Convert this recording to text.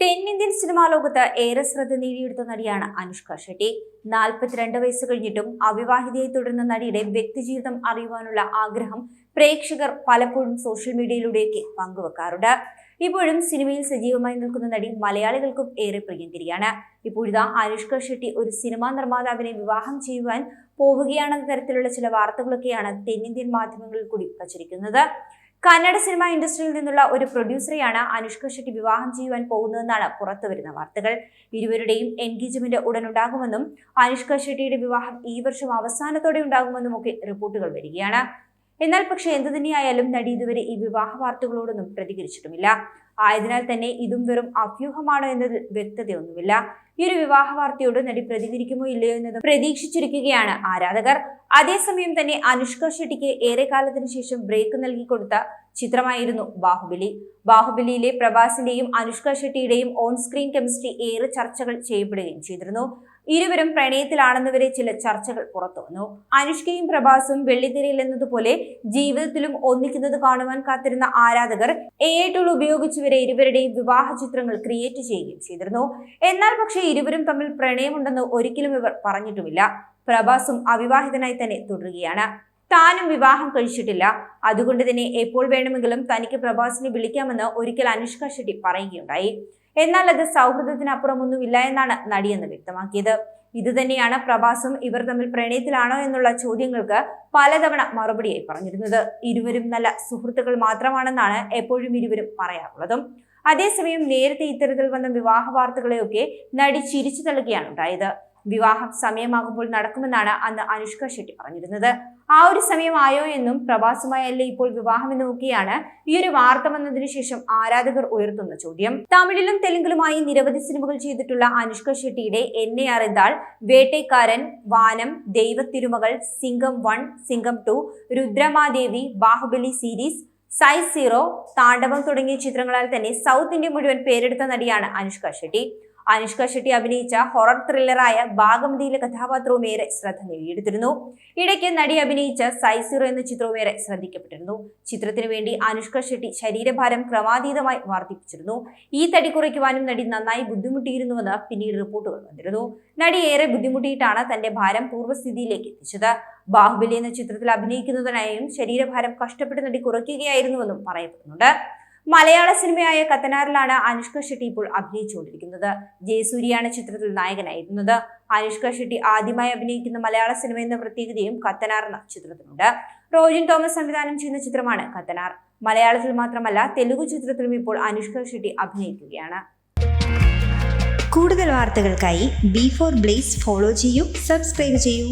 തെന്നിന്ത്യൻ സിനിമാ ലോകത്ത് ഏറെ ശ്രദ്ധ നേടിയെടുത്ത നടിയാണ് അനുഷ്ക ഷെട്ടി. നാൽപ്പത്തിരണ്ട് വയസ്സ് കഴിഞ്ഞിട്ടും അവിവാഹിതയെ തുടരുന്ന നടിയുടെ വ്യക്തിജീവിതം അറിയുവാനുള്ള ആഗ്രഹം പ്രേക്ഷകർ പലപ്പോഴും സോഷ്യൽ മീഡിയയിലൂടെയൊക്കെ പങ്കുവെക്കാറുണ്ട്. ഇപ്പോഴും സിനിമയിൽ സജീവമായി നിൽക്കുന്ന നടി മലയാളികൾക്കും ഏറെ പ്രിയങ്കരിയാണ് ഇപ്പോഴിതാ അനുഷ്ക ഷെട്ടി ഒരു സിനിമാ നിർമ്മാതാവിനെ വിവാഹം ചെയ്യുവാൻ പോവുകയാണെന്ന തരത്തിലുള്ള ചില വാർത്തകളൊക്കെയാണ് തെന്നിന്ത്യൻ മാധ്യമങ്ങളിൽ കൂടി പ്രചരിക്കുന്നത്. കന്നഡ സിനിമ ഇൻഡസ്ട്രിയിൽ നിന്നുള്ള ഒരു പ്രൊഡ്യൂസറെയാണ് അനുഷ്ക ഷെട്ടി വിവാഹം ചെയ്യുവാൻ പോകുന്നതെന്നാണ് പുറത്തുവരുന്ന വാർത്തകൾ. ഇരുവരുടെയും എൻഗേജ്മെന്റ് ഉടൻ ഉണ്ടാകുമെന്നും അനുഷ്ക ഷെട്ടിയുടെ വിവാഹം ഈ വർഷം അവസാനത്തോടെ ഉണ്ടാകുമെന്നും ഒക്കെ റിപ്പോർട്ടുകൾ വരികയാണ്. എന്നാൽ പക്ഷേ എന്തു തന്നെയായാലും നടി ഇതുവരെ ഈ വിവാഹ വാർത്തകളോടൊന്നും പ്രതികരിച്ചിട്ടുമില്ല. ആയതിനാൽ തന്നെ ഇതും വെറും അഭ്യൂഹമാണോ എന്നതിൽ വ്യക്തതയൊന്നുമില്ല. ഈ ഒരു വിവാഹ വാർത്തയോട് നടി പ്രതികരിക്കുമോ ഇല്ലയോ എന്നത് പ്രതീക്ഷിച്ചിരിക്കുകയാണ് ആരാധകർ. അതേസമയം തന്നെ അനുഷ്ക ഷെട്ടിക്ക് ഏറെ കാലത്തിന് ശേഷം ബ്രേക്ക് നൽകി നൽകിക്കൊടുത്ത ചിത്രമായിരുന്നു ബാഹുബലി. ബാഹുബലിയിലെ പ്രഭാസിന്റെയും അനുഷ്ക ഷെട്ടിയുടെയും ഓൺ സ്ക്രീൻ കെമിസ്ട്രി ഏറെ ചർച്ചകൾ ചെയ്യപ്പെടുകയും ചെയ്തിരുന്നു. ഇരുവരും പ്രണയത്തിലാണെന്ന് വരെ ചില ചർച്ചകൾ പുറത്തു വന്നു. അനുഷ്കയും പ്രഭാസും വെള്ളിത്തിരയിൽ എന്നതുപോലെ ജീവിതത്തിലും ഒന്നിക്കുന്നത് കാണുവാൻ കാത്തിരുന്ന ആരാധകർ എ ടൂൾ ഉപയോഗിച്ച് വരെ ഇരുവരുടെയും വിവാഹ ചിത്രങ്ങൾ ക്രിയേറ്റ് ചെയ്യുകയും ചെയ്തിരുന്നു. എന്നാൽ പക്ഷേ ഇരുവരും തമ്മിൽ പ്രണയമുണ്ടെന്ന് ഒരിക്കലും ഇവർ പറഞ്ഞിട്ടുമില്ല. പ്രഭാസും അവിവാഹിതനായി തന്നെ തുടരുകയാണ്. താനും വിവാഹം കഴിച്ചിട്ടില്ല. അതുകൊണ്ട് തന്നെ എപ്പോൾ വേണമെങ്കിലും തനിക്ക് പ്രഭാസിനെ വിളിക്കാമെന്ന് ഒരിക്കൽ അനുഷ്ക ഷെട്ടി പറയുകയുണ്ടായി. എന്നാൽ അത് സൗഹൃദത്തിനപ്പുറമൊന്നുമില്ല എന്നാണ് നടിയെന്ന് വ്യക്തമാക്കിയത്. ഇതുതന്നെയാണ് പ്രഭാസും ഇവർ തമ്മിൽ പ്രണയത്തിലാണോ എന്നുള്ള ചോദ്യങ്ങൾക്ക് പലതവണ മറുപടിയായി പറഞ്ഞിരുന്നത്. ഇരുവരും നല്ല സുഹൃത്തുക്കൾ മാത്രമാണെന്നാണ് എപ്പോഴും ഇരുവരും പറയാറുള്ളതും. അതേസമയം നേരത്തെ ഇത്തരത്തിൽ വന്ന വിവാഹ വാർത്തകളെയൊക്കെ നടി ചിരിച്ചു തള്ളുകയാണ് ഉണ്ടായത്. വിവാഹം സമയമാകുമ്പോൾ നടക്കുമെന്നാണ് അന്ന് അനുഷ്ക ഷെട്ടി പറഞ്ഞിരുന്നത്. ആ ഒരു സമയമായോ എന്നും പ്രഭാസുമായല്ലേ ഇപ്പോൾ വിവാഹം നോക്കിയാണ് ഈ ഒരു വാർത്ത വന്നതിന് ശേഷം ആരാധകർ ഉയർത്തുന്ന ചോദ്യം. തമിഴിലും തെലുങ്കിലുമായി നിരവധി സിനിമകൾ ചെയ്തിട്ടുള്ള Anushka ഷെട്ടിയുടെ Yennai Arindhaal Vettaikaaran Vaanam Deivathirumagal Singam one Singam two Rudhramadevi Baahubali series size zero Thaandavam തുടങ്ങിയ ചിത്രങ്ങളാൽ തന്നെ സൗത്ത് ഇന്ത്യ മുഴുവൻ പേരെടുത്ത നടിയാണ് അനുഷ്ക ഷെട്ടി. അനുഷ്ക ഷെട്ടി അഭിനയിച്ച ഹൊറർ ത്രില്ലറായ ഭാഗമതിയിലെ കഥാപാത്രവും ഏറെ ശ്രദ്ധ നേടിയെടുത്തിരുന്നു. ഇടയ്ക്ക് നടി അഭിനയിച്ച സൈസിറോ എന്ന ചിത്രവും ഏറെ ശ്രദ്ധിക്കപ്പെട്ടിരുന്നു. ചിത്രത്തിനു വേണ്ടി അനുഷ്ക ഷെട്ടി ശരീരഭാരം ക്രമാതീതമായി വർദ്ധിപ്പിച്ചിരുന്നു. ഈ തടി കുറയ്ക്കുവാനും നടി നന്നായി ബുദ്ധിമുട്ടിയിരുന്നുവെന്ന് പിന്നീട് റിപ്പോർട്ടുകൾ വന്നിരുന്നു. നടി ഏറെ ബുദ്ധിമുട്ടിയിട്ടാണ് തന്റെ ഭാരം പൂർവസ്ഥിതിയിലേക്ക് എത്തിച്ചത്. ബാഹുബലി എന്ന ചിത്രത്തിൽ അഭിനയിക്കുന്നതിനായും ശരീരഭാരം കഷ്ടപ്പെട്ട് നടി കുറയ്ക്കുകയായിരുന്നുവെന്നും പറയപ്പെടുന്നുണ്ട്. മലയാള സിനിമയായ കത്തനാറിലാണ് അനുഷ്ക ഷെട്ടി ഇപ്പോൾ അഭിനയിച്ചുകൊണ്ടിരിക്കുന്നത്. ജയസൂര്യയാണ് ചിത്രത്തിൽ നായകനായിരുന്നത്. അനുഷ്ക ഷെട്ടി ആദ്യമായി അഭിനയിക്കുന്ന മലയാള സിനിമ എന്ന പ്രത്യേകതയും കത്തനാർ എന്ന ചിത്രത്തിനുണ്ട് റോജിൻ തോമസ് സംവിധാനം ചെയ്യുന്ന ചിത്രമാണ് കത്തനാർ. മലയാളത്തിൽ മാത്രമല്ല തെലുഗു ചിത്രത്തിലും ഇപ്പോൾ അനുഷ്ക ഷെട്ടി അഭിനയിക്കുകയാണ്. കൂടുതൽ വാർത്തകൾക്കായി ബി ഫോർ ബ്ലേസ് ഫോളോ ചെയ്യൂ സബ്സ്ക്രൈബ് ചെയ്യൂ.